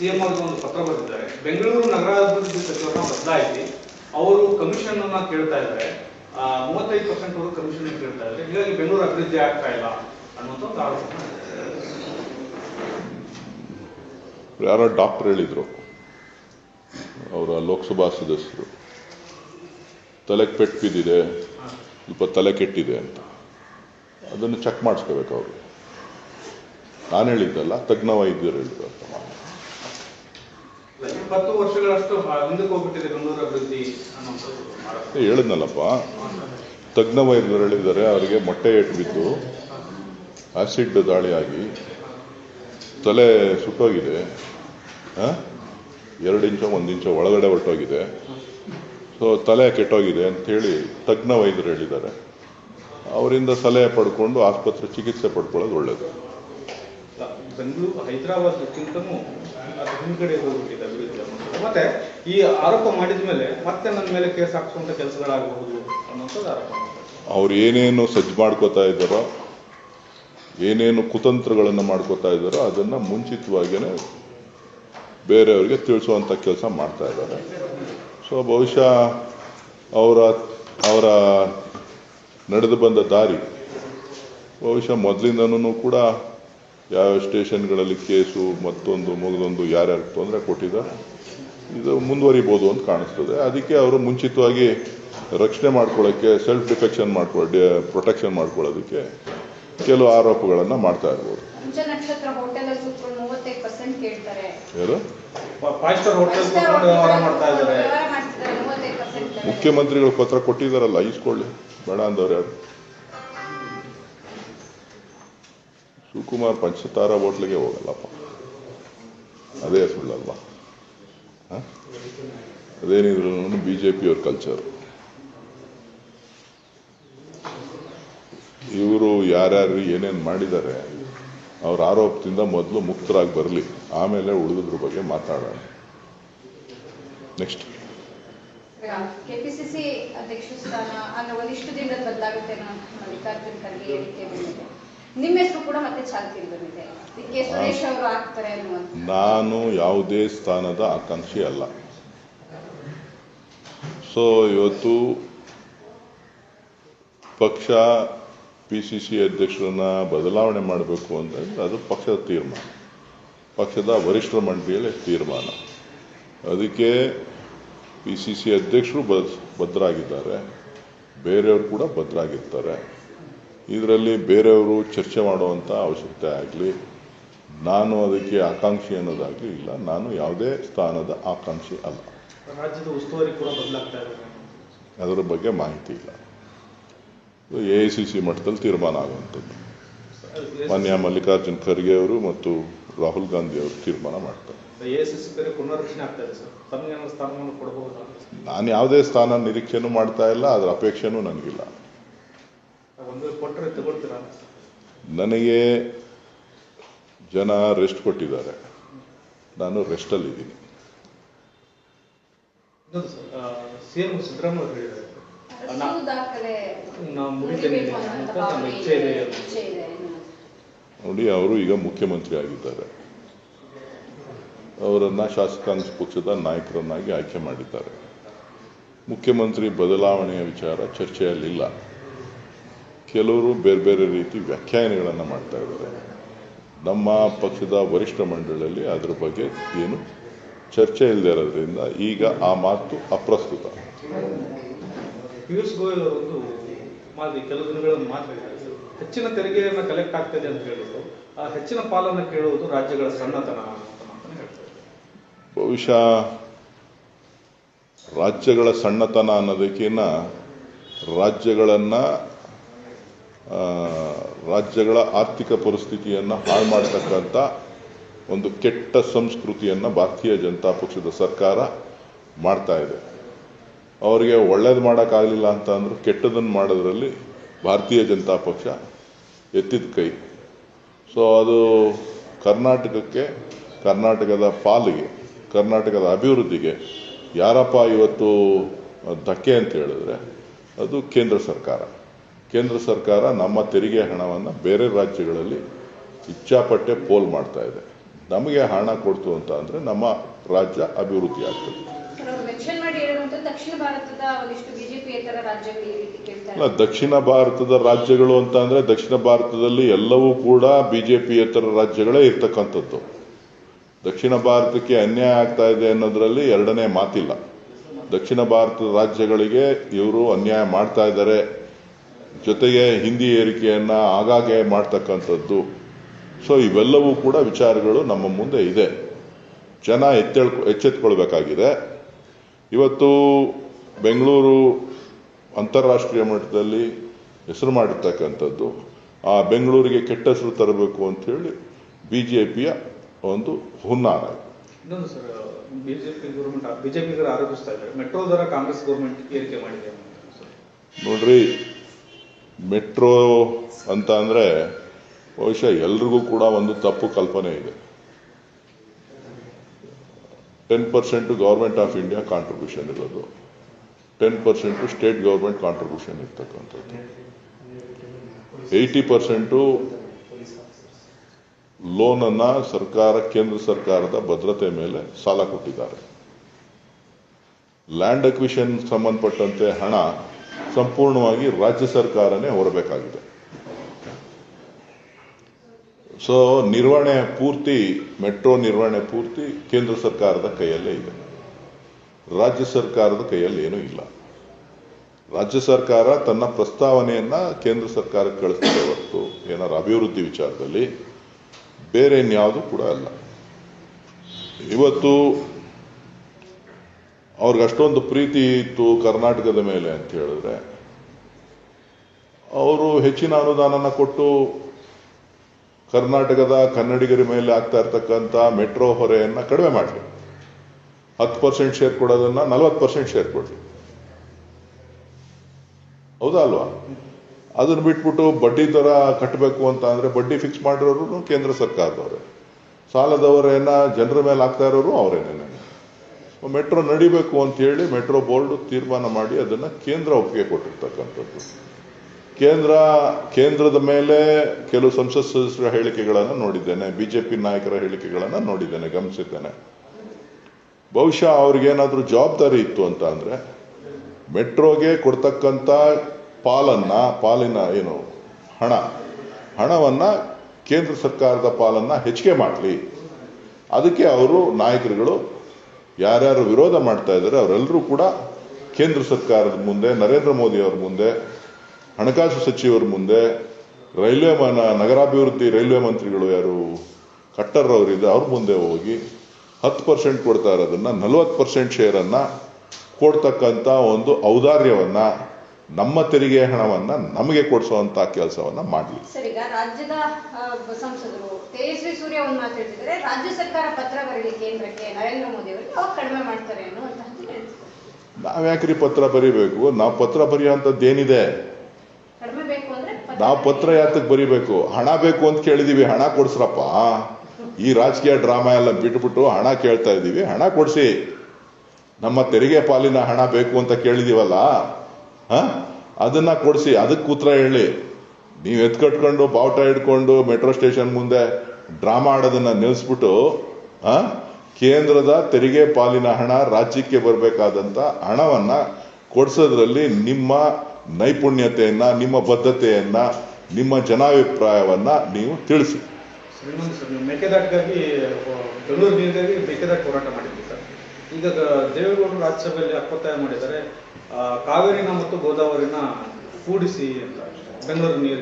CM ಅವ್ರಿಗೆ ಒಂದು ಪತ್ರ ಬರೆದಿದ್ದಾರೆ. ಬೆಂಗಳೂರು ನಗರಾಭಿವೃದ್ಧಿ ಸಚಿವರನ್ನ ಬದಲಾಯಿಸಿ ಅವರು ಕಮಿಷನ್ ಅನ್ನ ಕೇಳ್ತಾ ಇದ್ದಾರೆ. ಮೂವತ್ತೈದು ಪರ್ಸೆಂಟ್ ಅವರು ಕಮಿಷನ್ ಕೇಳ್ತಾ ಇದ್ದಾರೆ. ಹೀಗಾಗಿ ಬೆಂಗಳೂರು ಅಭಿವೃದ್ಧಿ ಆಗ್ತಾ ಇಲ್ಲ ಅನ್ನುವಂಥ ಒಂದು ಆರೋಪ. ಯಾರೋ ಡಾಕ್ಟರ್ ಹೇಳಿದ್ರು. ಅವರ ಲೋಕಸಭಾ ಸದಸ್ಯರು. ತಲೆಗೆ ಪೆಟ್ಟು ಬಿದ್ದಿದೆ ಸ್ವಲ್ಪ ತಲೆ ಕೆಟ್ಟಿದೆ ಅಂತ. ಅದನ್ನು ಚೆಕ್ ಮಾಡಿಸ್ಕೋಬೇಕು ಅವರು. ನಾನು ಹೇಳಿದ್ದಲ್ಲ, ತಜ್ಞ ವೈದ್ಯರು ಹೇಳಿದ್ರು ಅಂತ ಇಪ್ಪತ್ತು ವರ್ಷಗಳಷ್ಟು ಹಿಂದಕ್ಕೆ ಹೋಗ್ಬಿಟ್ಟಿದೆ ಬೆಂಗಳೂರು ಅಭಿವೃದ್ಧಿ ಹೇಳಿದ್ನಲ್ಲಪ್ಪ? ತಜ್ಞ ವೈದ್ಯರು ಹೇಳಿದ್ದಾರೆ ಅವರಿಗೆ ಮೊಟ್ಟೆ ಏಟು ಬಿದ್ದು ಆಸಿಡ್ ದಾಳಿಯಾಗಿ ತಲೆ ಸುಟ್ಟೋಗಿದೆ? ಎರಡು ಇಂಚು ಒಂದು ಇಂಚು ಒಳಗಡೆ ಹೊರಟೋಗಿದೆ. ಸೊ ತಲೆ ಕೆಟ್ಟೋಗಿದೆ ಅಂತೇಳಿ ತಜ್ಞ ವೈದ್ಯರು ಹೇಳಿದ್ದಾರೆ. ಅವರಿಂದ ಸಲಹೆ ಪಡ್ಕೊಂಡು ಆಸ್ಪತ್ರೆ ಚಿಕಿತ್ಸೆ ಪಡ್ಕೊಳ್ಳೋದು ಒಳ್ಳೆಯದು ಬೆಂಗಳೂರು ಹೈದರಾಬಾದ್ಗಿಂತನೂ ಹಿಂದ್ಗಡೆ ಹೋಗ್ಬಿಟ್ಟಿದೆ. ಮತ್ತೆ ಈ ಆರೋಪ ಮಾಡಿದ ಮೇಲೆ ಮತ್ತೆ ನನ್ನ ಮೇಲೆ ಕೇಸ್ ಹಾಕ್ಸುವಂತ ಕೆಲಸಗಳಾಗಬಹುದು ಅನ್ನೋಂಥದ್ದು ಆರೋಪ. ಅವ್ರು ಏನೇನು ಸಜ್ಜು ಮಾಡ್ಕೋತಾ ಇದ್ದಾರೋ, ಏನೇನು ಕುತಂತ್ರಗಳನ್ನು ಮಾಡ್ಕೋತಾ ಇದ್ದಾರೋ ಅದನ್ನು ಮುಂಚಿತವಾಗಿಯೇ ಬೇರೆಯವರಿಗೆ ತಿಳಿಸುವಂಥ ಕೆಲಸ ಮಾಡ್ತಾ ಇದ್ದಾರೆ ಸೊ ಬಹುಶಃ ಅವರ ಅವರ ನಡೆದು ಬಂದ ದಾರಿ, ಬಹುಶಃ ಮೊದಲಿಂದನೂ ಕೂಡ ಯಾವ ಸ್ಟೇಷನ್ಗಳಲ್ಲಿ ಕೇಸು ಮತ್ತೊಂದು, ಮುಗಿದೊಂದು ಯಾರ್ಯಾರು ತೊಂದರೆ ಕೊಟ್ಟಿದ್ದಾರೆ ಇದು ಮುಂದುವರಿಬೋದು ಅಂತ ಕಾಣಿಸ್ತದೆ. ಅದಕ್ಕೆ ಅವರು ಮುಂಚಿತವಾಗಿ ರಕ್ಷಣೆ ಮಾಡ್ಕೊಳ್ಳೋಕ್ಕೆ ಸೆಲ್ಫ್ ಡಿಫೆಕ್ಷನ್ ಮಾಡ್ಕೊಳ್ಳೋ ಪ್ರೊಟೆಕ್ಷನ್ ಮಾಡ್ಕೊಳ್ಳೋದಕ್ಕೆ ಕೆಲವು ಆರೋಪಗಳನ್ನು ಮಾಡ್ತಾ ಇರ್ಬೋದು. ಯಾರು? ಮುಖ್ಯಮಂತ್ರಿಗಳು ಪತ್ರ ಕೊಟ್ಟಿದ್ದಾರಲ್ಲ ಇಸ್ಕೊಳ್ಳಿ ಬೇಡ ಅಂದವ್ರು ಯಾರು? ಶಿವಕುಮಾರ್ ಪಂಚತಾರಾ ಹೋಟ್ಲಿಗೆ ಹೋಗಲ್ಲಪ್ಪ. ಅದೇ ಸುಳ್ಳಲ್ವಾ? ಅದೇನಿದ್ರು ಬಿ ಜೆ ಪಿಯವ್ರ ಕಲ್ಚರ್ ಇವರು ಯಾರ್ಯಾರು ಏನೇನು ಮಾಡಿದ್ದಾರೆ, ಅವ್ರ ಆರೋಪದಿಂದ ಮೊದಲು ಮುಕ್ತರಾಗಿ ಬರಲಿ, ಆಮೇಲೆ ಉಳಿದ್ರ ಬಗ್ಗೆ ಮಾತಾಡೋಣ. ನೆಕ್ಸ್ಟ್ ಕೆಪಿಸಿಸಿ ಅಧ್ಯಕ್ಷ ಸ್ಥಾನ ಒಂದಿಷ್ಟು ದಿನದಲ್ಲಿ ಬದಲಾಗುತ್ತೆ ಮಲ್ಲಿಕಾರ್ಜುನ್ ಖರ್ಗೆ ಹೇಳಿಕೆ ಬಂದಿದೆ. ನಿಮ್ಮ ಹೆಸರು ಕೂಡ ಮತ್ತೆ ಚಾಲ್ತಿಯಲ್ಲಿ ಬಂದಿದೆ. ಕೆ ಸುರೇಶ್ ಅವರು ಆಗ್ತಾರೆ ಅನ್ನುವಂಥ ನಾನು ಯಾವುದೇ ಸ್ಥಾನದ ಆಕಾಂಕ್ಷಿ ಅಲ್ಲ. ಸೊ ಇವತ್ತು ಪಕ್ಷ ಪಿ ಸಿ ಸಿ ಅಧ್ಯಕ್ಷರನ್ನ ಬದಲಾವಣೆ ಮಾಡಬೇಕು ಅಂದರೆ ಅದು ಪಕ್ಷದ ತೀರ್ಮಾನ. ಪಕ್ಷದ ವರಿಷ್ಠ ಮಂಡಳಿಯಲ್ಲಿ ತೀರ್ಮಾನ. ಅದಕ್ಕೆ ಪಿ ಸಿ ಸಿ ಅಧ್ಯಕ್ಷರು ಭದ್ರಾಗಿದ್ದಾರೆ. ಬೇರೆಯವರು ಕೂಡ ಭದ್ರಾಗಿರ್ತಾರೆ. ಇದರಲ್ಲಿ ಬೇರೆಯವರು ಚರ್ಚೆ ಮಾಡುವಂಥ ಅವಶ್ಯಕತೆ ಆಗಲಿ ನಾನು ಅದಕ್ಕೆ ಆಕಾಂಕ್ಷಿ ಅನ್ನೋದಾಗಲಿ ಇಲ್ಲ. ನಾನು ಯಾವುದೇ ಸ್ಥಾನದ ಆಕಾಂಕ್ಷಿ ಅಲ್ಲ. ರಾಜ್ಯದ ಉಸ್ತುವಾರಿ ಕೂಡ ಬದಲಾಗ್ತಾ ಇದೆ. ಅದರ ಬಗ್ಗೆ ಮಾಹಿತಿ ಇಲ್ಲ. ಎ ಐ ಸಿ ಸಿ ಮಟ್ಟದಲ್ಲಿ ತೀರ್ಮಾನ ಆಗುವಂಥದ್ದು. ಮಾನ್ಯ ಮಲ್ಲಿಕಾರ್ಜುನ್ ಖರ್ಗೆ ಅವರು ಮತ್ತು ರಾಹುಲ್ ಗಾಂಧಿ ಅವರು ತೀರ್ಮಾನ ಮಾಡ್ತಾರೆ. ನಾನು ಯಾವುದೇ ಸ್ಥಾನ ನಿರೀಕ್ಷೆನೂ ಮಾಡ್ತಾ ಇಲ್ಲ ಅದರ ಅಪೇಕ್ಷೆನೂ ನನಗಿಲ್ಲ. ನನಗೆ ಜನ ರೆಸ್ಟ್ ಕೊಟ್ಟಿದ್ದಾರೆ. ನಾನು ರೆಸ್ಟಲ್ಲಿದ್ದೀನಿ. ನೋಡಿ ಅವರು ಈಗ ಮುಖ್ಯಮಂತ್ರಿ ಆಗಿದ್ದಾರೆ. ಅವರನ್ನು ಶಾಸಕಾಂಗ ಪಕ್ಷದ ನಾಯಕರನ್ನಾಗಿ ಆಯ್ಕೆ ಮಾಡಿದ್ದಾರೆ. ಮುಖ್ಯಮಂತ್ರಿ ಬದಲಾವಣೆಯ ವಿಚಾರ ಚರ್ಚೆಯಲ್ಲಿಲ್ಲ. ಕೆಲವರು ಬೇರೆ ಬೇರೆ ರೀತಿ ವ್ಯಾಖ್ಯಾನಗಳನ್ನು ಮಾಡ್ತಾ ಇದ್ದಾರೆ. ನಮ್ಮ ಪಕ್ಷದ ವರಿಷ್ಠ ಮಂಡಳಿಯಲ್ಲಿ ಅದರ ಬಗ್ಗೆ ಏನು ಚರ್ಚೆ ಇಲ್ಲದೆ ಇರೋದ್ರಿಂದ ಈಗ ಆ ಮಾತು ಅಪ್ರಸ್ತುತ. ಪಿಯೂಷ್ ಗೋಯಲ್ ಅವರೊಂದು ಕೆಲವು ದಿನಗಳ ಮಾತು ಹೇಳಿದ್ದಾರೆ ಹೆಚ್ಚಿನ ತೆರಿಗೆಯನ್ನು ಕಲೆಕ್ಟ್ ಆಗ್ತದೆ ಅಂತ ಹೇಳಿದ್ರು. ಆ ಹೆಚ್ಚಿನ ಪಾಲನ್ನು ಕೇಳುವುದು ರಾಜ್ಯಗಳ ಸಣ್ಣತನ ಬಹುಶಃ ರಾಜ್ಯಗಳ ಸಣ್ಣತನ ಅನ್ನೋದಕ್ಕಿಂತ ರಾಜ್ಯಗಳನ್ನು ರಾಜ್ಯಗಳ ಆರ್ಥಿಕ ಪರಿಸ್ಥಿತಿಯನ್ನು ಹಾಳು ಮಾಡತಕ್ಕಂಥ ಒಂದು ಕೆಟ್ಟ ಸಂಸ್ಕೃತಿಯನ್ನು ಭಾರತೀಯ ಜನತಾ ಪಕ್ಷದ ಸರ್ಕಾರ ಮಾಡ್ತಾ ಇದೆ. ಅವರಿಗೆ ಒಳ್ಳೇದು ಮಾಡೋಕ್ಕಾಗಲಿಲ್ಲ ಅಂತ ಅಂದರೂ ಕೆಟ್ಟದನ್ನು ಮಾಡೋದ್ರಲ್ಲಿ ಭಾರತೀಯ ಜನತಾ ಪಕ್ಷ ಎತ್ತಿದ ಕೈ. ಸೊ ಅದು ಕರ್ನಾಟಕಕ್ಕೆ, ಕರ್ನಾಟಕದ ಪಾಲಿಗೆ, ಕರ್ನಾಟಕದ ಅಭಿವೃದ್ಧಿಗೆ ಯಾರಪ್ಪ ಇವತ್ತು ಧಕ್ಕೆ ಅಂತ ಹೇಳಿದ್ರೆ ಅದು ಕೇಂದ್ರ ಸರ್ಕಾರ. ಕೇಂದ್ರ ಸರ್ಕಾರ ನಮ್ಮ ತೆರಿಗೆ ಹಣವನ್ನು ಬೇರೆ ರಾಜ್ಯಗಳಲ್ಲಿ ಇಚ್ಛಾಪಟ್ಟೆ ಪೋಲ್ ಮಾಡ್ತಾ ಇದೆ. ನಮಗೆ ಹಣ ಕೊಡ್ತು ಅಂತ ಅಂದರೆ ನಮ್ಮ ರಾಜ್ಯ ಅಭಿವೃದ್ಧಿ ಆಗ್ತದೆ. ಅಲ್ಲ ದಕ್ಷಿಣ ಭಾರತದ ರಾಜ್ಯಗಳು ಅಂತ ಅಂದರೆ ದಕ್ಷಿಣ ಭಾರತದಲ್ಲಿ ಎಲ್ಲವೂ ಕೂಡ ಬಿ ಜೆ ಪಿಯೇತರ ರಾಜ್ಯಗಳೇ ಇರ್ತಕ್ಕಂಥದ್ದು. ದಕ್ಷಿಣ ಭಾರತಕ್ಕೆ ಅನ್ಯಾಯ ಆಗ್ತಾ ಇದೆ ಅನ್ನೋದರಲ್ಲಿ ಎರಡನೇ ಮಾತಿಲ್ಲ. ದಕ್ಷಿಣ ಭಾರತದ ರಾಜ್ಯಗಳಿಗೆ ಇವರು ಅನ್ಯಾಯ ಮಾಡ್ತಾ ಇದ್ದಾರೆ ಜೊತೆಗೆ ಹಿಂದಿ ಏರಿಕೆಯನ್ನು ಆಗಾಗ್ಗೆ ಮಾಡ್ತಕ್ಕಂಥದ್ದು. ಸೊ ಇವೆಲ್ಲವೂ ಕೂಡ ವಿಚಾರಗಳು ನಮ್ಮ ಮುಂದೆ ಇದೆ. ಜನ ಎತ್ತೇಳ್ಕೊ ಎಚ್ಚೆತ್ಕೊಳ್ಬೇಕಾಗಿದೆ. ಇವತ್ತು ಬೆಂಗಳೂರು ಅಂತಾರಾಷ್ಟ್ರೀಯ ಮಟ್ಟದಲ್ಲಿ ಹೆಸರು ಮಾಡಿರ್ತಕ್ಕಂಥದ್ದು. ಆ ಬೆಂಗಳೂರಿಗೆ ಕೆಟ್ಟ ಹೆಸರು ತರಬೇಕು ಅಂತೇಳಿ ಬಿ ಜೆ ಪಿಯ ಒಂದು ಹುನ್ನಾರ. ಇನ್ನೊಂದು ಸರ್ ಬಿಜೆಪಿ ಗೌರ್ಮೆಂಟ್ ಬಿಜೆಪಿಗರು ಆರೋಪಿಸ್ತಾ ಇದ್ದಾರೆ. ಮೆಟ್ರೋ ದರ ಕಾಂಗ್ರೆಸ್ ಗೌರ್ಮೆಂಟ್ ಏರಿಕೆ ಮಾಡಿದೆ ನೋಡ್ರಿ ಮೆಟ್ರೋ ಅಂತ ಅಂದರೆ ಬಹುಶಃ ಎಲ್ರಿಗೂ ಕೂಡ ಒಂದು ತಪ್ಪು ಕಲ್ಪನೆ ಇದೆ. Ten percent government of India contribution ಇರೋದು. Ten percent state government contribution ಇರ್ತಕ್ಕಂಥದ್ದು. ಏಯ್ಟಿ ಪರ್ಸೆಂಟು ಲೋನನ್ನು ಸರ್ಕಾರ, ಕೇಂದ್ರ ಸರ್ಕಾರದ ಭದ್ರತೆ ಮೇಲೆ ಸಾಲ ಕೊಟ್ಟಿದ್ದಾರೆ. ಲ್ಯಾಂಡ್ ಅಕ್ವಿಷನ್ ಸಂಬಂಧಪಟ್ಟಂತೆ ಹಣ ಸಂಪೂರ್ಣವಾಗಿ ರಾಜ್ಯ ಸರ್ಕಾರನೇ ಹೊರಬೇಕಾಗಿದೆ. ಸೊ ನಿರ್ವಹಣೆ ಪೂರ್ತಿ, ಮೆಟ್ರೋ ನಿರ್ವಹಣೆ ಪೂರ್ತಿ ಕೇಂದ್ರ ಸರ್ಕಾರದ ಕೈಯಲ್ಲೇ ಇದೆ. ರಾಜ್ಯ ಸರ್ಕಾರದ ಕೈಯಲ್ಲಿ ಏನೂ ಇಲ್ಲ. ರಾಜ್ಯ ಸರ್ಕಾರ ತನ್ನ ಪ್ರಸ್ತಾವನೆಯನ್ನ ಕೇಂದ್ರ ಸರ್ಕಾರಕ್ಕೆ ಕಳಿಸ್ತದೆ ಹೊರತು ಏನಾದ್ರು ಅಭಿವೃದ್ಧಿ ವಿಚಾರದಲ್ಲಿ ಬೇರೆ ಇನ್ಯಾವುದು ಕೂಡ ಅಲ್ಲ. ಇವತ್ತು ಅವ್ರಿಗೆ ಅಷ್ಟೊಂದು ಪ್ರೀತಿ ಇತ್ತು ಕರ್ನಾಟಕದ ಮೇಲೆ ಅಂತ ಹೇಳಿದ್ರೆ, ಅವರು ಹೆಚ್ಚಿನ ಅನುದಾನನ ಕೊಟ್ಟು ಕರ್ನಾಟಕದ ಕನ್ನಡಿಗರ ಮೇಲೆ ಆಗ್ತಾ ಇರ್ತಕ್ಕಂಥ ಮೆಟ್ರೋ ಹೊರೆಯನ್ನ ಕಡಿಮೆ ಮಾಡಲಿ. ಹತ್ತು ಪರ್ಸೆಂಟ್ ಶೇರ್ ಕೊಡೋದನ್ನ ನಲವತ್ತು ಪರ್ಸೆಂಟ್ ಶೇರ್ ಕೊಡಲಿ. ಹೌದಾ ಅಲ್ವಾ? ಅದನ್ನ ಬಿಟ್ಬಿಟ್ಟು ಬಡ್ಡಿ ದರ ಕಟ್ಟಬೇಕು ಅಂತ ಅಂದ್ರೆ ಬಡ್ಡಿ ಫಿಕ್ಸ್ ಮಾಡಿರೋರು ಕೇಂದ್ರ ಸರ್ಕಾರದವರು. ಸಾಲದವರೇನ ಜನರ ಮೇಲೆ ಆಗ್ತಾ ಇರೋರು ಅವರೇನೇನೆ ಮೆಟ್ರೋ ನಡಿಬೇಕು ಅಂತ ಹೇಳಿ ಮೆಟ್ರೋ ಬೋರ್ಡ್ ತೀರ್ಮಾನ ಮಾಡಿ ಅದನ್ನ ಕೇಂದ್ರ ಒಪ್ಪಿಗೆ ಕೊಟ್ಟಿರ್ತಕ್ಕಂಥದ್ದು. ಕೇಂದ್ರ, ಕೇಂದ್ರದ ಮೇಲೆ ಕೆಲವು ಸಂಸತ್ ಸದಸ್ಯರ ಹೇಳಿಕೆಗಳನ್ನು ನೋಡಿದ್ದೇನೆ, ಬಿಜೆಪಿ ನಾಯಕರ ಹೇಳಿಕೆಗಳನ್ನು ನೋಡಿದ್ದೇನೆ, ಗಮನಿಸಿದ್ದೇನೆ. ಬಹುಶಃ ಅವ್ರಿಗೇನಾದ್ರೂ ಜವಾಬ್ದಾರಿ ಇತ್ತು ಅಂತ ಅಂದರೆ ಮೆಟ್ರೋಗೆ ಕೊಡ್ತಕ್ಕಂಥ ಪಾಲನ್ನ, ಪಾಲಿನ ಏನು, ಹಣ, ಹಣವನ್ನ ಕೇಂದ್ರ ಸರ್ಕಾರದ ಪಾಲನ್ನ ಹೆಚ್ಚಿಗೆ ಮಾಡಲಿ. ಅದಕ್ಕೆ ಅವರು ನಾಯಕರುಗಳು ಯಾರ್ಯಾರು ವಿರೋಧ ಮಾಡ್ತಾ ಇದ್ದಾರೆ, ಅವರೆಲ್ಲರೂ ಕೂಡ ಕೇಂದ್ರ ಸರ್ಕಾರದ ಮುಂದೆ, ನರೇಂದ್ರ ಮೋದಿ ಅವರ ಮುಂದೆ, ಹಣಕಾಸು ಸಚಿವರ ಮುಂದೆ, ರೈಲ್ವೆ ಮನ, ನಗರಾಭಿವೃದ್ಧಿ ರೈಲ್ವೆ ಮಂತ್ರಿಗಳು ಯಾರು ಕಟ್ಟರ್ ಅವರಿದೆ ಅವ್ರ ಮುಂದೆ ಹೋಗಿ ಹತ್ತು ಪರ್ಸೆಂಟ್ ಕೊಡ್ತಾ ಇರೋದನ್ನು, ನಲವತ್ತು ಪರ್ಸೆಂಟ್ ಶೇರನ್ನು ಕೊಡ್ತಕ್ಕಂಥ ಒಂದು ಔದಾರ್ಯವನ್ನ ನಮ್ಮ ತೆರಿಗೆ ಹಣವನ್ನ ನಮಗೆ ಕೊಡಿಸುವಂತ ಕೆಲಸವನ್ನ ಮಾಡಲಿ. ಸರ್ ಈಗ ರಾಜ್ಯದ ಸಂಸದರು ತೇಜಸ್ವಿ ಸೂರ್ಯ ಒಂದು ಮಾತಾಡ್ತಿದ್ದಾರೆ. ರಾಜ್ಯ ಸರ್ಕಾರ ಪತ್ರ ಬರೀಲಿ ಕೇಂದ್ರಕ್ಕೆ ನರೇಂದ್ರ ಮೋದಿ ಅವರಿಗೆ ಅವ್ರು ಕಡಿಮೆ ಮಾಡ್ತಾರೆ ಹೇಳ್ತಿದ್ದಾರೆ ನಾವ್ಯಾಕ್ರಿ ಪತ್ರ ಬರಿಬೇಕು? ನಾವು ಪತ್ರ ಬರೆಯುವಂಥದ್ದು ಏನಿದೆ? ಕಡಿಮೆ ಬೇಕು ಅಂದ್ರೆ ನಾವು ಪತ್ರ ಯಾತಕ್ಕೆ ಬರಿಬೇಕು? ಹಣ ಬೇಕು ಅಂತ ಕೇಳಿದೀವಿ ಹಣ ಕೊಡ್ಸ್ರಪ್ಪ. ಈ ರಾಜಕೀಯ ಡ್ರಾಮಾ ಎಲ್ಲ ಬಿಟ್ಬಿಟ್ಟು ಹಣ ಕೇಳ್ತಾ ಇದ್ದೀವಿ ಹಣ ಕೊಡ್ಸಿ. ನಮ್ಮ ತೆರಿಗೆ ಪಾಲಿನ ಹಣ ಬೇಕು ಅಂತ ಕೇಳಿದೀವಲ್ಲ? ಹ? ಅದನ್ನ ಕೊಡಿಸಿ, ಅದಕ್ಕೆ ಉತ್ತರ ಹೇಳಿ. ನೀವು ಎತ್ಕಟ್ಕೊಂಡು, ಬಾವುಟ ಹಿಡ್ಕೊಂಡು, ಮೆಟ್ರೋ ಸ್ಟೇಷನ್ ಮುಂದೆ ಡ್ರಾಮಾ ಆಡೋದನ್ನ ನಿಲ್ಲಿಸ್ಬಿಟ್ಟು ಕೇಂದ್ರದ ತೆರಿಗೆ ಪಾಲಿನ ಹಣ ರಾಜ್ಯಕ್ಕೆ ಬರಬೇಕಾದಂತ ಹಣವನ್ನ ಕೊಡಿಸೋದ್ರಲ್ಲಿ ನಿಮ್ಮ ನೈಪುಣ್ಯತೆಯನ್ನು, ನಿಮ್ಮ ಬದ್ಧತೆಯನ್ನು, ನಿಮ್ಮ ಜನಾಭಿಪ್ರಾಯವನ್ನು ನೀವು ತಿಳಿಸಿ. ಮೇಕೆದಾಟಿಗಾಗಿ, ಬೆಂಗಳೂರು ಹೋರಾಟ ಮಾಡಿದ್ವಿ ಸರ್. ಈಗ ದೇವೇಗೌಡರು ರಾಜ್ಯಸಭೆಯಲ್ಲಿ ಅಪ್ಪತ್ತಾಯ ಮಾಡಿದ್ದಾರೆ. ಕಾವೇರಿನ ಮತ್ತು ಗೋದಾವರಿನ ಕೂಡಿಸಿ ಅಂತ ಬೆಂಗಳೂರು ನೀರು.